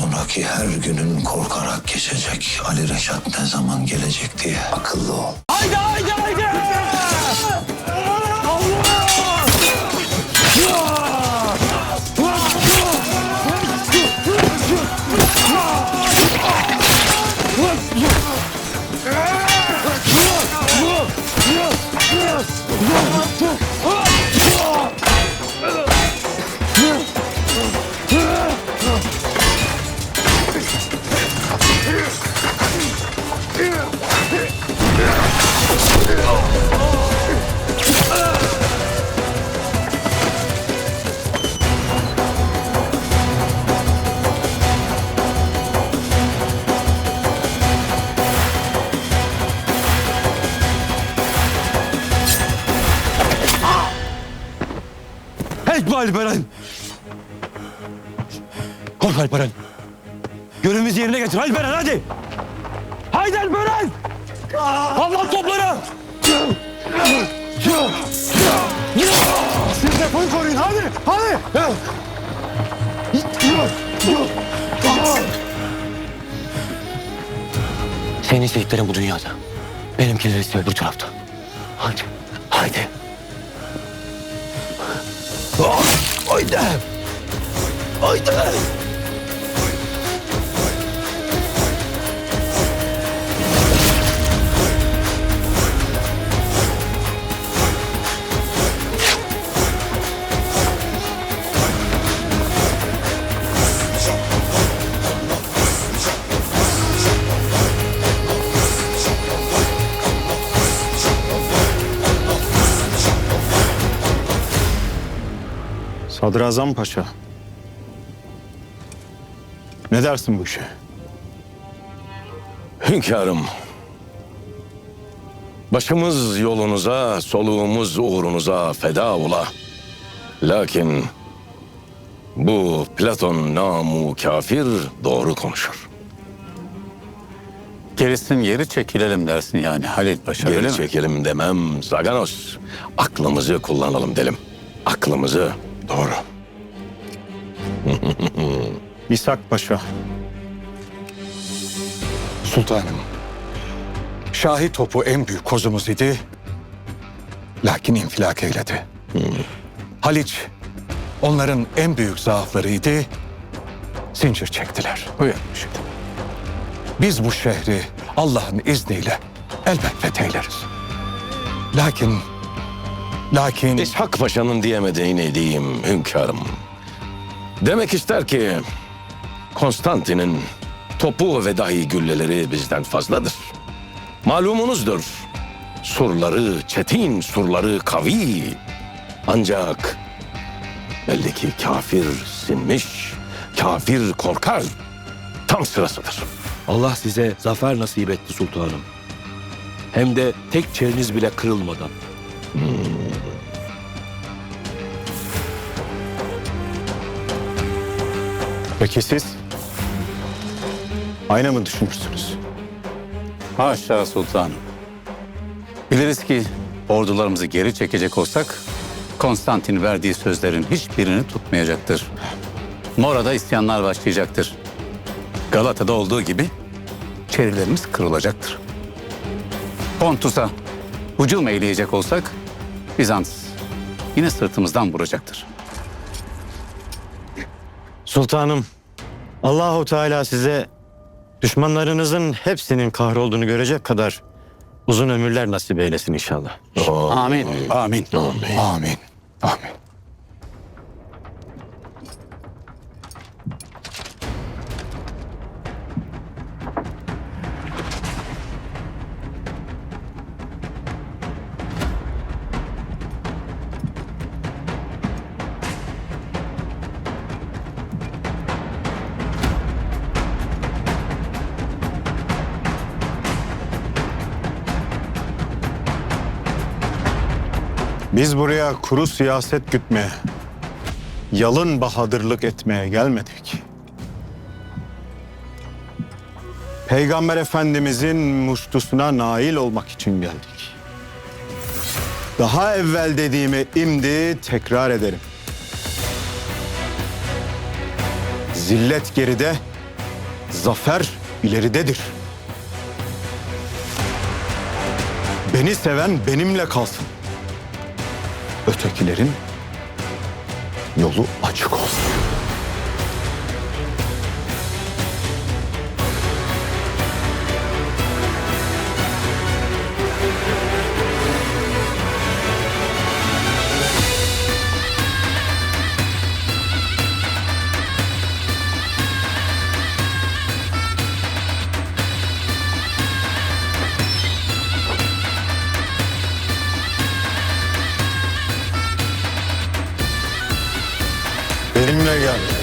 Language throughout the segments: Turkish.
sonraki her günün korkarak geçecek. Ali Reşat ne zaman gelecek diye akıllı ol. Haydi haydi haydi! Alperen! Kork Alperen! Görevimizi yerine getir Alperen hadi! Haydi Alperen! Allah topları! Siz depoyu koruyun hadi! Hadi! Senin istediklerin bu dünyada. Benimkileri ise öbür tarafta. Hadi. Haydi. Haydi. Haydi. Sadrazam Paşa. Ne dersin bu işe? Hünkârım. Başımız yolunuza, soluğumuz uğrunuza feda ola. Lakin bu Platon namu kafir doğru konuşur. Gerisin geri çekilelim dersin yani Halil Paşa öyle Geri mi? çekelim demem Zaganos. Aklımızı kullanalım delim. Aklımızı doğru. İshak Paşa. Sultanım. Şahi topu en büyük kozumuz idi. Lakin infilak eyledi. Haliç onların en büyük zaaflarıydı. Zincir çektiler. Buyurmuş. Biz bu şehri Allah'ın izniyle elbet fetheyleriz. Lakin, lakin... İshak Paşa'nın diyemediğini diyeyim hünkârım. Demek ister ki Konstantin'in topu ve dahi gülleleri bizden fazladır. Malumunuzdur. Surları çetin, surları kavi. Ancak belli ki kafir sinmiş, kafir korkar. Tam sırasıdır. Allah size zafer nasip etti sultanım. Hem de tek çeriniz bile kırılmadan. Peki siz? Aynı mı düşünürsünüz? Haşa sultanım. Biliriz ki ordularımızı geri çekecek olsak Konstantin verdiği sözlerin hiçbirini tutmayacaktır. Mora'da isyanlar başlayacaktır. Galata'da olduğu gibi çerilerimiz kırılacaktır. Pontus'a hücum eyleyecek olsak Bizans yine sırtımızdan vuracaktır. Sultanım, Allahu Teala size düşmanlarınızın hepsinin kahrolduğunu görecek kadar uzun ömürler nasip eylesin inşallah. Amin. Amin. Amin. Amin. Biz buraya kuru siyaset gütmeye, yalın bahadırlık etmeye gelmedik. Peygamber Efendimizin muştusuna nail olmak için geldik. Daha evvel dediğimi imdi tekrar ederim. Zillet geride, zafer ileridedir. Beni seven benimle kalsın. Ötekilerin yolu açık olsun. Benimle gel.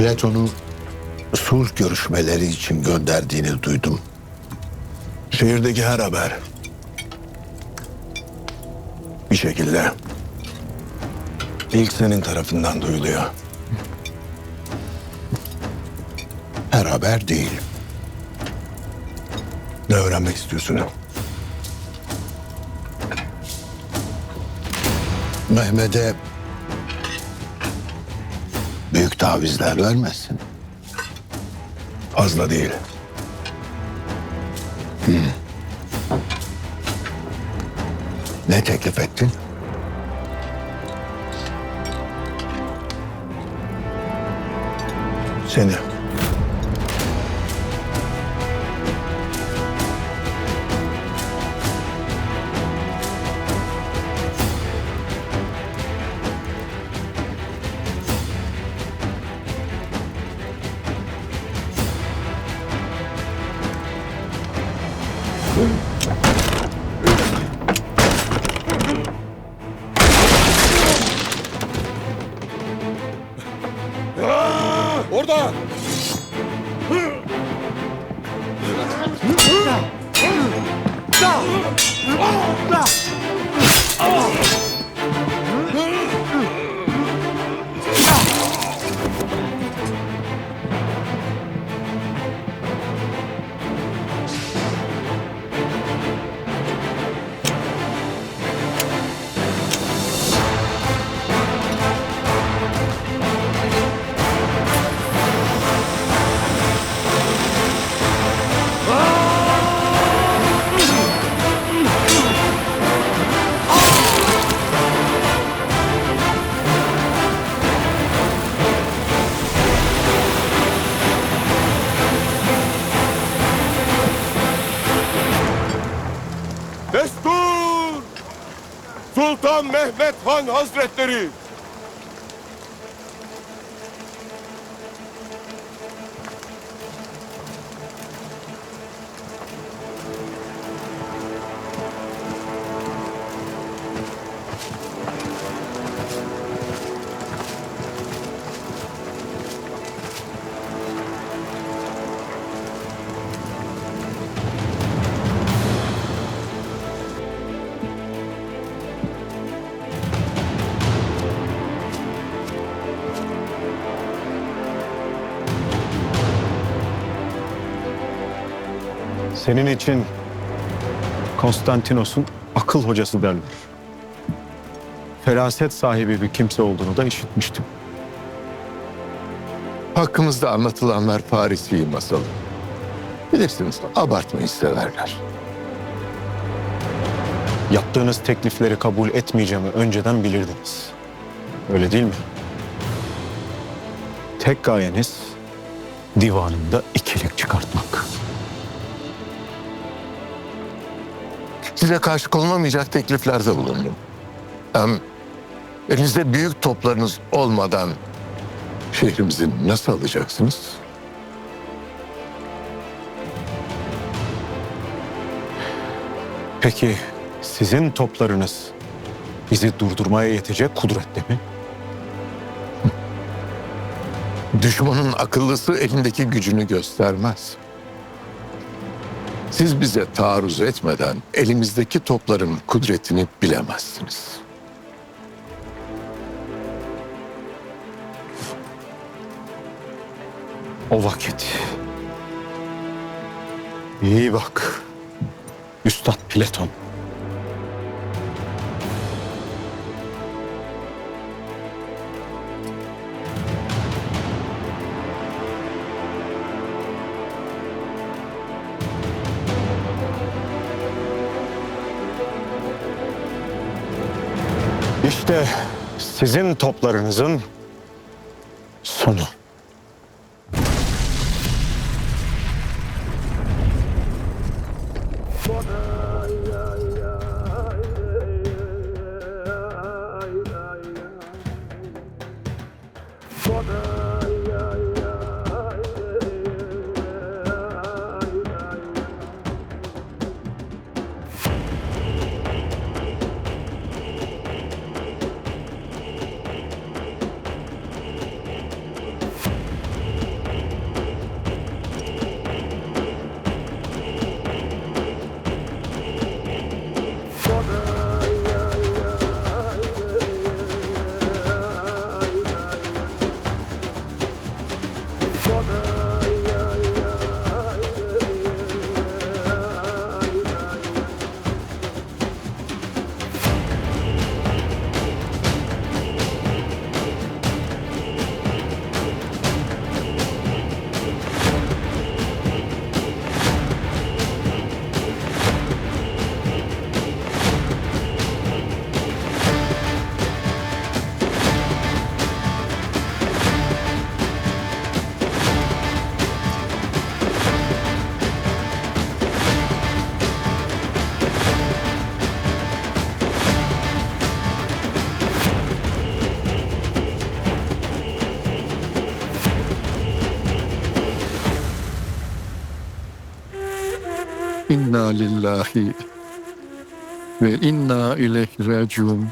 Platon'u sulh görüşmeleri için gönderdiğini duydum. Şehirdeki her haber bir şekilde ilk senin tarafından duyuluyor. Her haber değil. Ne öğrenmek istiyorsun? Mehmet'e büyük tavizler vermezsin. Fazla değil. Hmm. Ne teklif ettin? Seni. Ah! Mehmet Han Hazretleri! Senin için Konstantinos'un akıl hocası derler. Feraset sahibi bir kimse olduğunu da işitmiştim. Hakkımızda anlatılanlar Farisi masalı. Bilirsiniz abartmayı severler. Yaptığınız teklifleri kabul etmeyeceğimi önceden bilirdiniz. Öyle değil mi? Tek gayeniz divanında ikilik çıkartmak. Size karşı konulamayacak tekliflerde bulundum. Hem elinizde büyük toplarınız olmadan şehrimizi nasıl alacaksınız? Peki sizin toplarınız bizi durdurmaya yetecek kudrette mi? Düşmanın akıllısı elindeki gücünü göstermez. Siz bize taarruz etmeden elimizdeki topların kudretini bilemezsiniz. O vakit. İyi bak. Üstad Platon. İşte sizin toplarınızın sonu. İnna lillahi ve inna ileyhi raciun.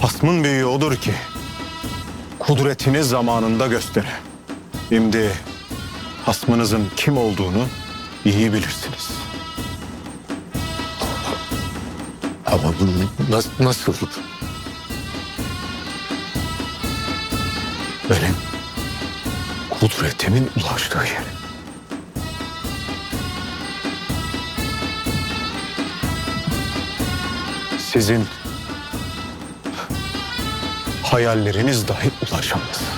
Hasmın büyüğü odur ki kudretini zamanında göstere. Şimdi hasmınızın kim olduğunu iyi bilirsiniz. Ama bu nasıl, nasıl? Benim kudretimin ulaştığı yer. Sizin hayalleriniz dahi ulaşamaz.